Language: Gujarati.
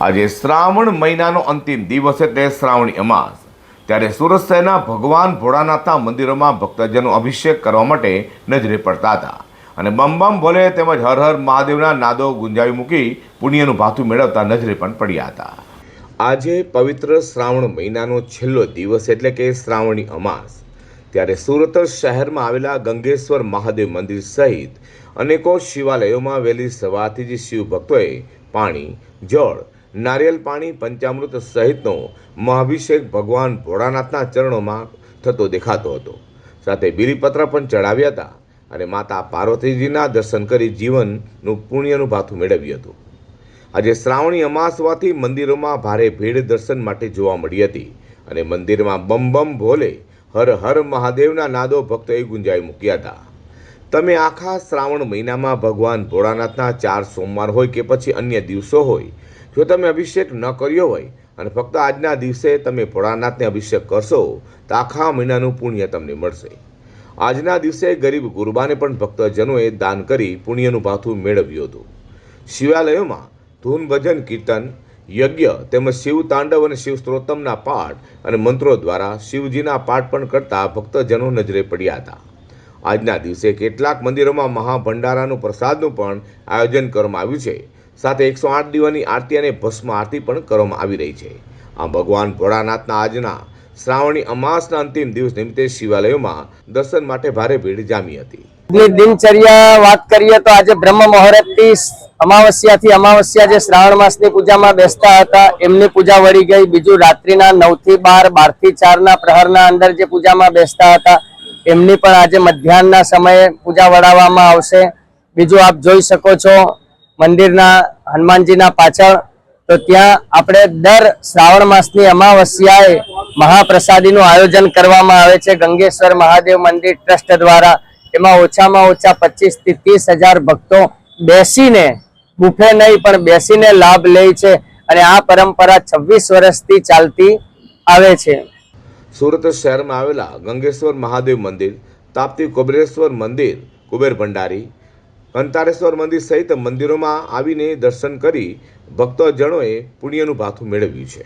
આજે શ્રાવણ મહિનાનો અંતિમ દિવસ એટલે શ્રાવણી અમાસ. ત્યારે સુરત શહેરના ભગવાન ભોળાનાથના મંદિરોમાં ભક્તજનો અભિષેક કરવા માટે નજરે પડતા હતા. અને બમ બમ બોલે તેમજ હર હર મહાદેવના નાદો ગુંજાવી મૂકી પુણ્યનું ભાથું મેળવતા નજરે પણ પડ્યા હતા. આજે પવિત્ર શ્રાવણ મહિનાનો છેલ્લો દિવસ એટલે કે શ્રાવણી અમાસ. ત્યારે સુરત શહેરમાં આવેલા ગંગેશ્વર મહાદેવ મંદિર સહિત અનેકો શિવાલયોમાં વહેલી સવારથી જ શિવ ભક્તોએ પાણી, જળ નારિયેલ પાણી પંચામૃત સહિતનો મહાભિષેક ભગવાન ભોળાનાથના ચરણોમાં થતો દેખાતો હતો. સાથે બિલીપત્ર પણ ચડાવ્યા હતા અને માતા પાર્વતીજીના દર્શન કરી જીવનનું પુણ્યનું ભાથું મેળવ્યું હતું. આજે શ્રાવણી અમાસ હોવાથી મંદિરોમાં ભારે ભીડ દર્શન માટે જોવા મળી હતી અને મંદિરમાં બમ બમ ભોલે હર હર મહાદેવના નાદો ભક્તોએ ગુંજાઈ મૂક્યા હતા. તમે આખા શ્રાવણ મહિનામાં ભગવાન ભોળાનાથના ચાર સોમવાર હોય કે પછી અન્ય દિવસો હોય જો તમે અભિષેક ન કર્યો હોય અને ફક્ત આજના દિવસે તમે ભોળાનાથને અભિષેક કરશો, તો આખા મહિનાનું પુણ્ય તમને મળશે. આજના દિવસે ગરીબ ગુરબાને પણ ભક્તજનોએ દાન કરી પુણ્યનું ભાથું મેળવ્યું હતું. શિવાલયોમાં ધૂન ભજન કીર્તન, યજ્ઞ તેમજ શિવ તાંડવ અને શિવ સ્ત્રોતમના પાઠ અને મંત્રો દ્વારા શિવજીના પાઠ પણ કરતા ભક્તજનો નજરે પડ્યા હતા. આજના દિવસે કેટલાક મંદિરોમાં મહાભંડારાનું પ્રસાદનું પણ આયોજન કરવામાં આવ્યું છે. સાથે એકસો આઠ દીવાની આરતી અને ભસ્મ આરતી પણ કરવામાં આવી રહી છે. આમ ભગવાન ભોળાનાથના આજના શ્રાવણી અમાસના અંતિમ દિવસ નિમિત્તે શિવાલયોમાં દર્શન માટે ભારે ભીડ જામી હતી. દિનચર્યા વાત કરીએ તો આજે બ્રહ્મ મુહૂર્તથી અમાવસ્યાથી અમાવસ્યા જે શ્રાવણ માસની પૂજામાં બેસતા હતા, એમની પૂજા વળી ગઈ. બીજું રાત્રિના નવથી બાર બારથી ચાર ના પ્રહરના અંદર જે પૂજામાં બેસતા હતા, એમની પણ આજે મધ્યાહનના સમયે પૂજા વડાવવામાં આવશે. બીજું આપ જોઈ શકો છો મંદિરના હનુમાનજીના પાછળ, તો ત્યાં આપણે દર શ્રાવણ માસની અમાવસ્યાએ મહાપ્રસાદીનું આયોજન કરવામાં આવે છે. ગંગેશ્વર મહાદેવ મંદિર ટ્રસ્ટ દ્વારા એમાં ઓછામાં ઓછા પચીસથી ત્રીસ હજાર ભક્તો બેસીને, બુફે નહીં, પણ બેસીને લાભ લે છે અને આ પરંપરા છવ્વીસ વર્ષથી ચાલતી આવે છે. સુરત શહેરમાં આવેલા ગંગેશ્વર મહાદેવ મંદિર, તાપ્તી કુબેરેશ્વર મંદિર, કુબેર ભંડારી કંતારેશ્વર મંદિર સહિત મંદિરોમાં આવીને દર્શન કરી ભક્તજનોએ પુણ્યનું ભાથું મેળવ્યું છે.